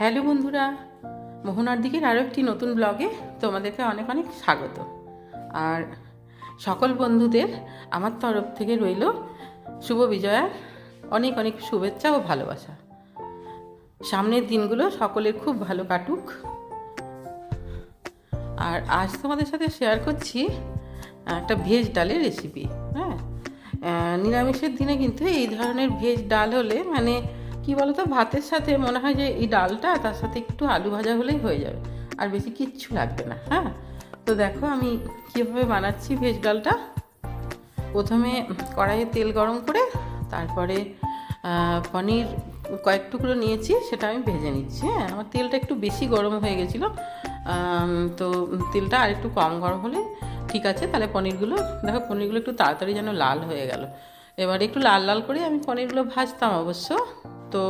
Hello বন্ধুরা, মোহনার দিকের আরও একটি নতুন ব্লগে তোমাদেরকে অনেক অনেক স্বাগত। আর সকল বন্ধুদের আমার তরফ থেকে রইল শুভ বিজয়ার অনেক অনেক শুভেচ্ছা ও ভালোবাসা। সামনের দিনগুলো সকলের খুব ভালো কাটুক। আর আজ তোমাদের সাথে শেয়ার করছি একটা ভেজ ডালের রেসিপি হ্যাঁ? নিরামিষের দিনে কিন্তু এই ধরনের ভেজ ডাল হলে মানে কি বলতো? ভাতের সাথে মনে হয় যে এই ডালটা তার সাথে একটু আলু ভাজা হলেই হয়ে যাবে। আর বেশি কিচ্ছু লাগবে না হ্যাঁ? তো দেখো আমি কীভাবে বানাচ্ছি ভেজ ডালটা। প্রথমে কড়াইয়ে তেল গরম করে, তারপরে পনির কয়েক টুকরো নিয়েছি, সেটা আমি ভেজে নিচ্ছি হ্যাঁ? আমার তেলটা একটু বেশি গরম হয়ে গেছিল তো তেলটা আর একটু কম গরম হলে ঠিক আছে, তাহলে পনিরগুলো, দেখো পনিরগুলো একটু তাড়াতাড়ি যেন লাল হয়ে গেল। এবার একটু লাল লাল করে আমি পনিরগুলো ভাজতাম অবশ্য। তো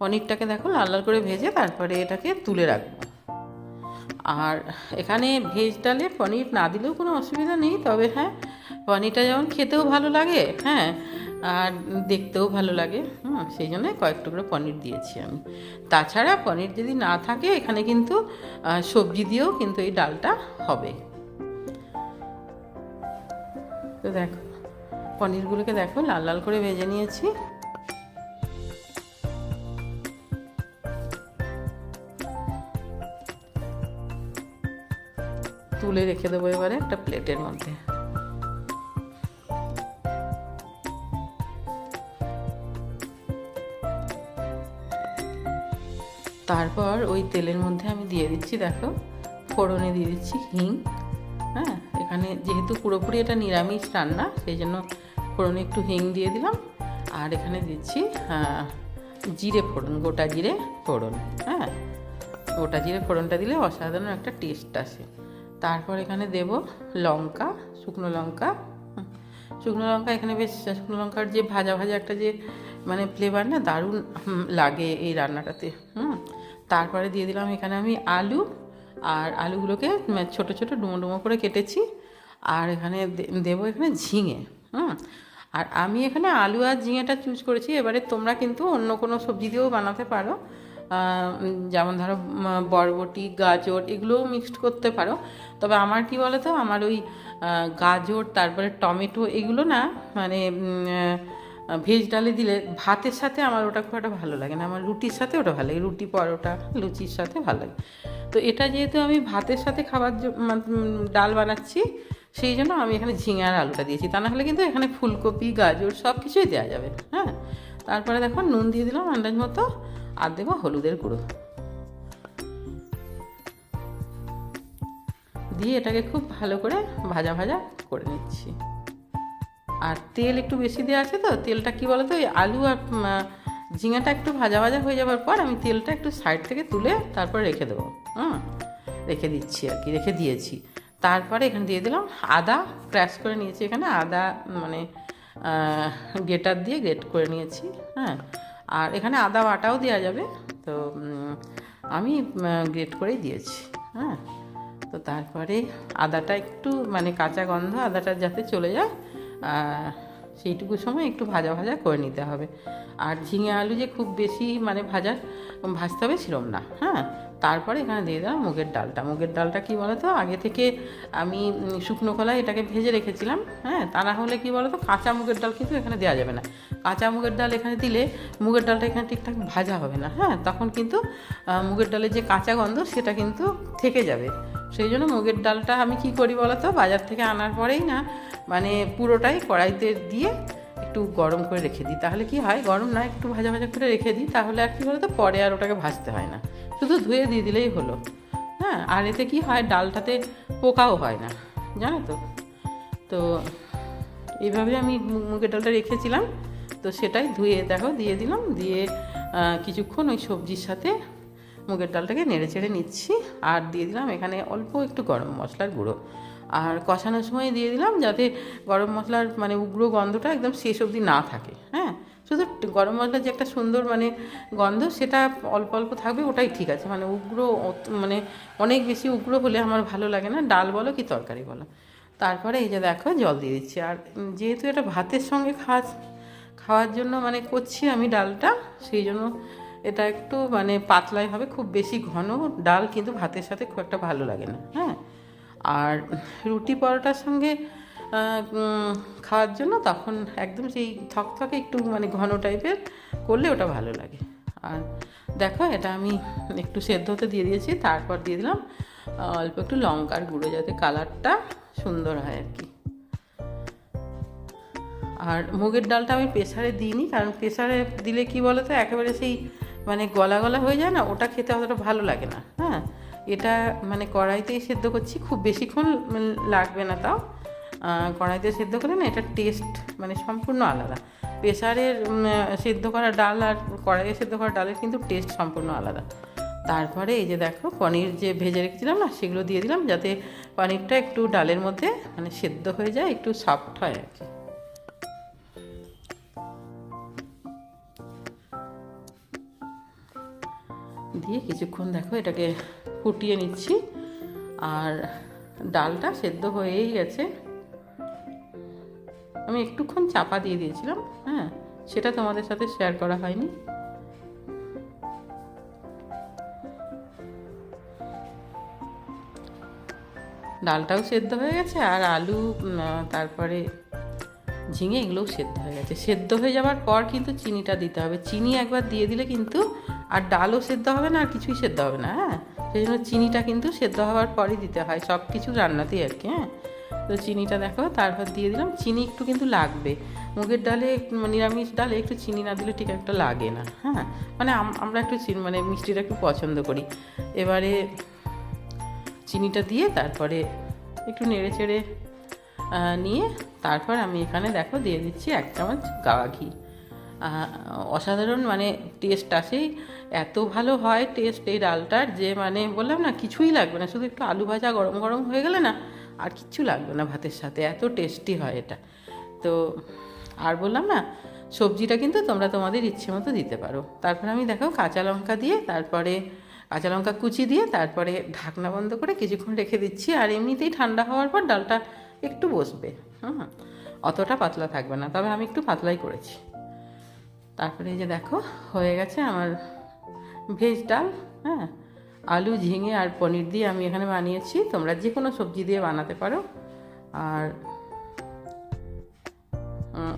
পনিরটাকে দেখো লাল লাল করে ভেজে তারপরে এটাকে তুলে রাখব। আর এখানে ভেজ ডালে পনির না দিলেও কোনো অসুবিধা নেই, তবে হ্যাঁ পনিরটা যেমন খেতেও ভালো লাগে হ্যাঁ আর দেখতেও ভালো লাগে, হুম, সেই জন্য কয়েক টুকরো পনির দিয়েছি আমি। তাছাড়া পনির যদি না থাকে, এখানে কিন্তু সবজি দিয়েও কিন্তু এই ডালটা হবে। তো দেখো, পনিরগুলোকে দেখো লাল লাল করে ভেজে নিয়েছি। তুলে রেখে দেবো এবারে একটা প্লেটের মধ্যে। তারপর ওই তেলের মধ্যে আমি দিয়ে দিচ্ছি, দেখো, ফোড়নে দিয়ে দিচ্ছি হিং হ্যাঁ? এখানে যেহেতু পুরোপুরি এটা নিরামিষ রান্না, সেই জন্য ফোড়নে একটু হিং দিয়ে দিলাম। আর এখানে দিচ্ছি জিরে ফোড়ন, গোটা জিরে ফোড়ন হ্যাঁ? গোটা জিরে ফোড়নটা দিলে অসাধারণ একটা টেস্ট আসে। তারপর এখানে দেব লঙ্কা, শুকনো লঙ্কা। শুকনো লঙ্কা এখানে বেশ, শুকনো লঙ্কার যে ভাজা ভাজা একটা যে মানে ফ্লেভার না, দারুণ লাগে এই রান্নাটাতে। হুম, তারপরে দিয়ে দিলাম এখানে আমি আলু। আর আলুগুলোকে ছোট ছোট ডুমো ডুমো করে কেটেছি। আর এখানে দেবো এখানে ঝিঙে। হুম, আর আমি এখানে আলু আর ঝিঙেটা চুজ করেছি। এবারে তোমরা কিন্তু অন্য কোনো সবজি দিয়েও বানাতে পারো। যেমন ধরো বরবটি, গাজর, এগুলোও মিক্সড করতে পারো। তবে আমার কি বলো তো আমার ওই গাজর, তারপরে টমেটো এগুলো না মানে ভেজ ডালে দিলে ভাতের সাথে আমার ওটা খুব একটা ভালো লাগে না। আমার রুটির সাথে ওটা ভালো লাগে। রুটি পরোটা, লুচির সাথে ভালো লাগে। তো এটা যেহেতু আমি ভাতের সাথে খাবার ডাল বানাচ্ছি, সেই জন্য আমি এখানে ঝিঙার আলুটা দিয়েছি। তা না হলে কিন্তু এখানে ফুলকপি, গাজর সব কিছুই দেওয়া যাবে। হ্যাঁ? তারপরে দেখো, নুন দিয়ে দিলাম আন্দাজ মতো। আর দেবো হলুদের গুঁড়ো। দিয়ে এটাকে খুব ভালো করে ভাজা ভাজা করে নিচ্ছি। আর তেল একটু বেশি দেওয়া আছে তো, তেলটা কি বলো তো ওই আলু আর ঝিঙাটা একটু ভাজা ভাজা হয়ে যাওয়ার পর আমি তেলটা একটু সাইড থেকে তুলে তারপর রেখে দেবো। হুম, রেখে দিচ্ছি আর কি, রেখে দিয়েছি। তারপরে এখানে দিয়ে দিলাম আদা ক্র্যাশ করে নিয়েছি এখানে, আদা মানে গ্রেটার দিয়ে গ্রেট করে নিয়েছি হ্যাঁ। আর এখানে আদা বাটাও দেওয়া যাবে। তো আমি গ্রেট করেই দিয়েছি। হ্যাঁ? তো তারপরে আদাটা একটু মানে কাঁচা গন্ধ, আদাটা যাতে চলে যায় সেইটুকু সময় একটু ভাজা ভাজা করে নিতে হবে। আর ঝিঙে আলু যে খুব বেশি মানে ভাজা ভাজতে হবে সেরম না। হ্যাঁ? তারপরে এখানে দিয়ে দিলাম মুগের ডালটা। মুগের ডালটা কি বলতো? আগে থেকে আমি শুকনো কলায় এটাকে ভেজে রেখেছিলাম হ্যাঁ? তা না হলে কি বলতো? কাঁচা মুগের ডাল কিন্তু এখানে দেওয়া যাবে না। কাঁচা মুগের ডাল এখানে দিলে মুগের ডালটা এখানে ঠিকঠাক ভাজা হবে না হ্যাঁ? তখন কিন্তু মুগের ডালের যে কাঁচা গন্ধ সেটা কিন্তু থেকে যাবে। সেই জন্য মুগের ডালটা আমি কি করি বলতো? বাজার থেকে আনার পরেই না মানে পুরোটাই কড়াইতে দিয়ে একটু গরম করে রেখে দিই। তাহলে কি হয়? গরম না, একটু ভাজা ভাজা করে রেখে দিই। তাহলে আর কি বলতো? পরে আর ওটাকে ভাজতে হয় না। শুধু ধুয়ে দিয়ে দিলেই হলো। হ্যাঁ আর এতে কি হয়, ডালটাতে পোকাও হয় না, জানো তো? তো এইভাবে আমি মুগের ডালটা রেখেছিলাম, তো সেটাই ধুয়ে দেখো, দিয়ে দিলাম, দিয়ে কিছুক্ষণ ওই সবজির সাথে মুগের ডালটাকে নেড়ে চেড়ে নিচ্ছি, আর দিয়ে দিলাম এখানে অল্প একটু গরম মশলার গুঁড়ো। আর কষানোর সময় দিয়ে দিলাম যাতে গরম মশলার মানে উগ্র গন্ধটা একদম শেষ অবধি না থাকে হ্যাঁ? গরম মশলার যে একটা সুন্দর মানে গন্ধ, সেটা অল্প অল্প থাকবে, ওটাই ঠিক আছে। মানে উগ্র মানে অনেক বেশি উগ্র হলে আমার ভালো লাগে না। ডাল বলো কি তরকারি বলো। তারপরে এই যে দেখো, জল দিয়ে দিচ্ছি। আর যেহেতু এটা ভাতের সঙ্গে খাওয়া খাওয়ার জন্য মানে করছি আমি ডালটা, সেই জন্য এটা একটু মানে পাতলাই হবে, খুব বেশি ঘন ডাল কিন্তু ভাতের সাথে খুব একটা ভালো লাগে না। হ্যাঁ? আর রুটি পরোটার সঙ্গে খাওয়ার জন্য তখন একদম সেই থকথকে একটু মানে ঘন টাইপের করলে ওটা ভালো লাগে। আর দেখো এটা আমি একটু সেদ্ধ হতে দিয়ে দিয়েছি, তারপর দিয়ে দিলাম অল্প একটু লঙ্কার গুঁড়ো যাতে কালারটা সুন্দর হয় আর কি। আর মুগের ডালটা আমি প্রেসারে দিইনি, কারণ প্রেসারে দিলে কি বলো তো একেবারে সেই মানে গলা গলা হয়ে যায় না, ওটা খেতে অতটা ভালো লাগে না হ্যাঁ। এটা মানে কড়াইতেই সেদ্ধ করছি, খুব বেশিক্ষণ লাগবে না তাও। কড়াইতে সেদ্ধ করে না, এটা টেস্ট মানে সম্পূর্ণ আলাদা। প্রেশারের সেদ্ধ করা ডাল আর কড়াইয়ে সেদ্ধ করা ডালের কিন্তু টেস্ট সম্পূর্ণ আলাদা। তারপরে এই যে দেখো, পনির যে ভেজে রেখেছিলাম না, সেগুলো দিয়ে দিলাম যাতে পনিরটা একটু ডালের মধ্যে মানে সেদ্ধ হয়ে যায়, একটু সফট হয় আর কি। দিয়ে কিছুক্ষণ দেখো, এটাকে ফুটিয়ে নিচ্ছি। আর ডালটা সেদ্ধ হয়েই গেছে। আমি একটুক্ষণ চাপা দিয়ে দিয়েছিলাম হ্যাঁ সেটা তোমাদের সাথে শেয়ার করা হয়নি। ডালটাও সেদ্ধ হয়ে গেছে, আর আলু তারপরে ঝিঙে এগুলোও সেদ্ধ হয়ে গেছে। সেদ্ধ হয়ে যাওয়ার পর কিন্তু চিনিটা দিতে হবে। চিনি একবার দিয়ে দিলে কিন্তু আর ডালও সেদ্ধ হবে না, আর কিছুই সেদ্ধ হবে না হ্যাঁ? সেই জন্য চিনিটা কিন্তু সেদ্ধ হওয়ার পরই দিতে হয় সব কিছু রান্নাতেই আর কি হ্যাঁ? তো চিনিটা দেখো, তারপর দিয়ে দিলাম। চিনি একটু কিন্তু লাগবে। মুগের ডালে নিরামিষ ডালে একটু চিনি না দিলে ঠিক একটা লাগে না হ্যাঁ? মানে আমরা একটু মানে মিষ্টিটা একটু পছন্দ করি। এবারে চিনিটা দিয়ে তারপরে একটু নেড়ে চেড়ে নিয়ে তারপর আমি এখানে দেখো দিয়ে দিচ্ছি এক চামচ গাওয়া ঘি। অসাধারণ মানে টেস্ট আসেই এত ভালো হয় টেস্ট এই ডালটার যে মানে বললাম না কিছুই লাগবে না, শুধু একটু আলু ভাজা গরম গরম হয়ে গেলে না আর কিচ্ছু লাগবে না ভাতের সাথে, এত টেস্টি হয় এটা। তো আর বললাম না, সবজিটা কিন্তু তোমরা তোমাদের ইচ্ছে মতো দিতে পারো। তারপরে আমি দেখো কাঁচা লঙ্কা দিয়ে তারপরে কাঁচা লঙ্কা কুচি দিয়ে তারপরে ঢাকনা বন্ধ করে কিছুক্ষণ রেখে দিচ্ছি, আর এমনিতেই ঠান্ডা হওয়ার পর ডালটা একটু বসবে, হুম। অতটা পাতলা থাকবে না, তবে আমি একটু পাতলাই করেছি। তারপরে এই যে দেখো, হয়ে গেছে আমার ভেজ ডাল হ্যাঁ। আলু, ঝিঙে আর পনির দিয়ে আমি এখানে বানিয়েছি। তোমরা যে কোনো সবজি দিয়ে বানাতে পারো। আর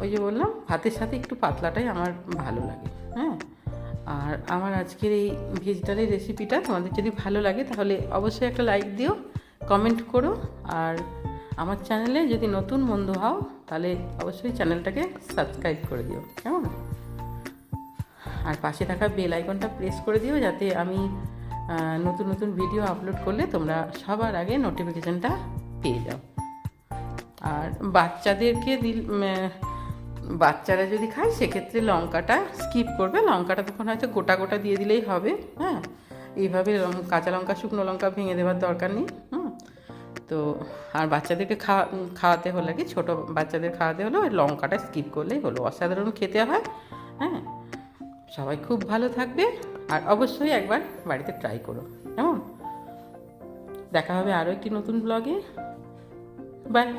ওই যে বললাম, ভাতের সাথে একটু পাতলাটাই আমার ভালো লাগে হ্যাঁ? আর আমার আজকের এই ভেজ ডালের রেসিপিটা তোমাদের যদি ভালো লাগে, তাহলে অবশ্যই একটা লাইক দিও কমেন্ট করো। আর আমার চ্যানেলে যদি নতুন বন্ধু হও, তাহলে অবশ্যই চ্যানেলটাকে সাবস্ক্রাইব করে দিও, কেমন? আর পাশে থাকা বেল আইকনটা প্রেস করে দিও, যাতে আমি নতুন নতুন ভিডিও আপলোড করলে তোমরা সবার আগে নোটিফিকেশানটা পেয়ে যাও। আর বাচ্চাদেরকে দিল বাচ্চারা যদি খায়, সেক্ষেত্রে লঙ্কাটা স্কিপ করবে। লঙ্কাটা তখন হয়তো গোটা গোটা দিয়ে দিলেই হবে হ্যাঁ? এইভাবে কাঁচা লঙ্কা, শুকনো লঙ্কা ভেঙে দেওয়ার দরকার নেই, হুম? তো, আর বাচ্চাদেরকে খাওয়া খাওয়াতে হলে কি? ছোটো বাচ্চাদের খাওয়াতে হলে ওই লঙ্কাটা স্কিপ করলেই হলো। অসাধারণ খেতে হয় হ্যাঁ? সবাই খুব ভালো থাকবে আর অবশ্যই একবার বাড়িতে ট্রাই করো। কেমন? দেখা হবে আরও একটি নতুন ব্লগে বাই